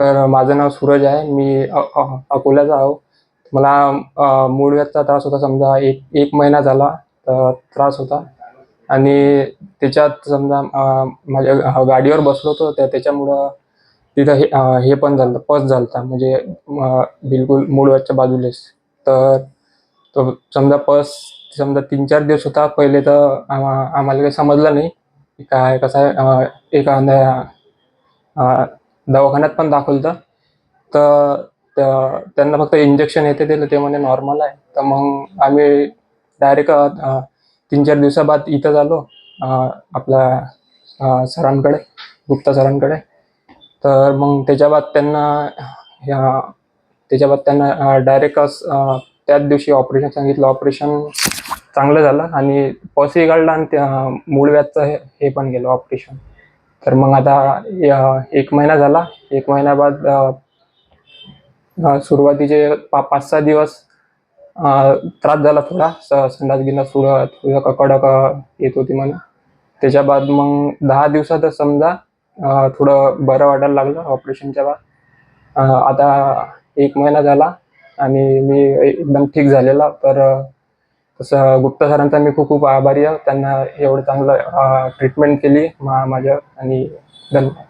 तर माझं नाव सूरज आहे. मी अ- अकोल्याचा आहो. मला अ, मूळव्याधचा त्रास होता समजा एक एक महिना झाला तर त्रास होता. आणि त्याच्यात समजा माझ्या गाडीवर बसलो होतो त्या त्याच्यामुळं तिथं हे हे पण झालं पस झालता. म्हणजे बिलकुल मूळव्याधच्या बाजूलेच. तर तो समजा पस समजा तीन चार दिवस होता. पहिले तर आम्हा आम्हाला काही समजलं नाही काय कसं आहे एका दवाखान्यात पण दाखवलं तर त्यांना फक्त इंजेक्शन येते दिलं ते म्हणे नॉर्मल आहे. तर मग आम्ही डायरेक्ट तीन चार दिवसाबाद इथं झालो आपल्या सरांकडे गुप्ता सरांकडे. तर मग त्याच्याबाद त्यांना ह्या त्याच्याबाद त्यांना डायरेक्ट त्याच दिवशी ऑपरेशन सांगितलं. ऑपरेशन चांगलं झालं आणि पॉसी काढला आणि त्या मूळव्याचं हे हे पण गेलं ऑपरेशन तर मग आता एक महिना झाला. एक महिना बाद सुरुवातीचे पा पाच सहा दिवस त्रास झाला थोडा. स- संडास गिंडास थोडं थोडं कडक येत होती मला त्याच्या बाद मग दहा दिवसातच समजा थोडं बरं वाटायला लागलं ऑपरेशनच्या बाद. आता एक महिना झाला आणि मी एकदम ठीक झालेला. तर तसं गुप्ता सरांचा मी खूप खूप आभारी आहे. त्यांना एवढं चांगलं ट्रीटमेंट केली. मा माझ्या आणि धन्यवाद.